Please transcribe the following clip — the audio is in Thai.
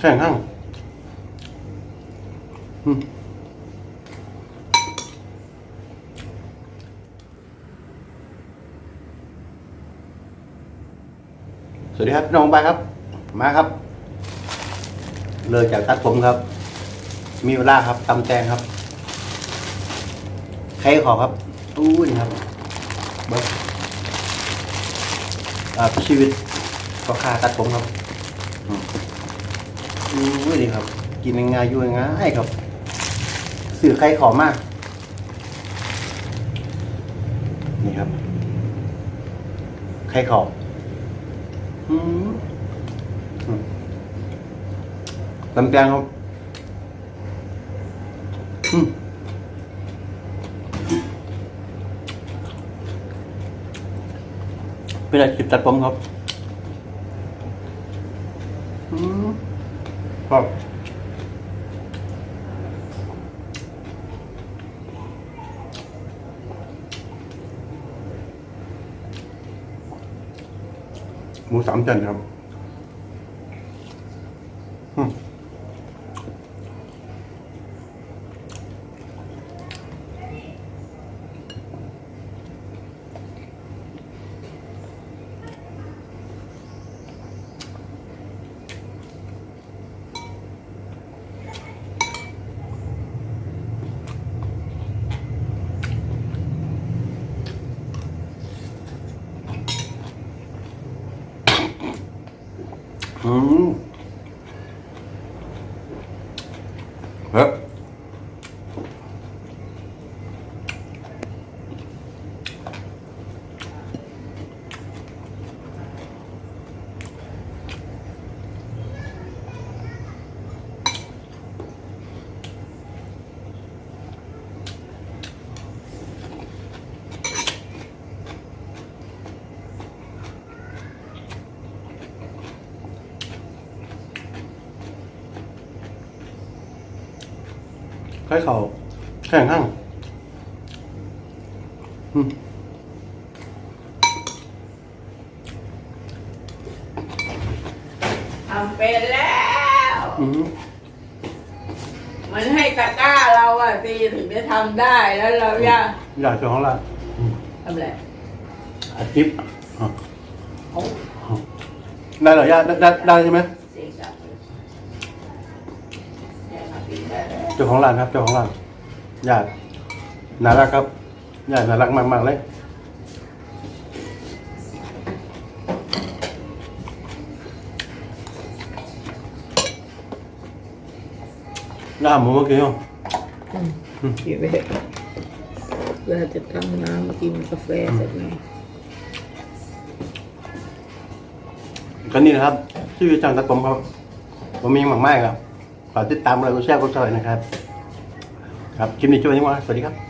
แข่งข้างสวัสดีครับน้องบายครับ มาครับ เลยจากตัดผมครับ มีเวลาครับตำแตงครับใครขอครับอู้ยครับเบิร์อ่าชีวิตก็ค่าตัดผมครับ อืมอู้ดีครับ กินง่ายยู่ง่ายครับ สื่อใครขอมาก นี่ครับ ใครขออืมอืมตำแตงครับอืมเป็นอะไรจิบตัดผมครับ อืม ครับหมูส อืม ใครเขาแข่งข้างอืมทำเป็นแล้ว อืมมันให้ตะกร้าเราอะตีถึงจะทำได้แล้วเราจะอยากจะของเราอืมทำอะไรอาทิตย์อะโอ้ได้เหรอย่าได้ได้ได้ใช่ไหม เสียงดังเลยแย่มาตีได้แล้ว เจ้าของร้านครับ เจ้าของร้านญาติน่ารักครับญาติน่ารักมากๆเลยน้ำหมูเมื่อกี้เหรอเก็บไว้เถอะเวลาจะทำน้ำกินกาแฟเสร็จไงกันนี่นะครับชื่อจังตัดผมครับผมมีหมักไม้ครับ ฝากติดตามเลยกดแชร์คนซอยนะครับ ครับคลิปนี้ช่วยด้ว่าสวัสดีครับ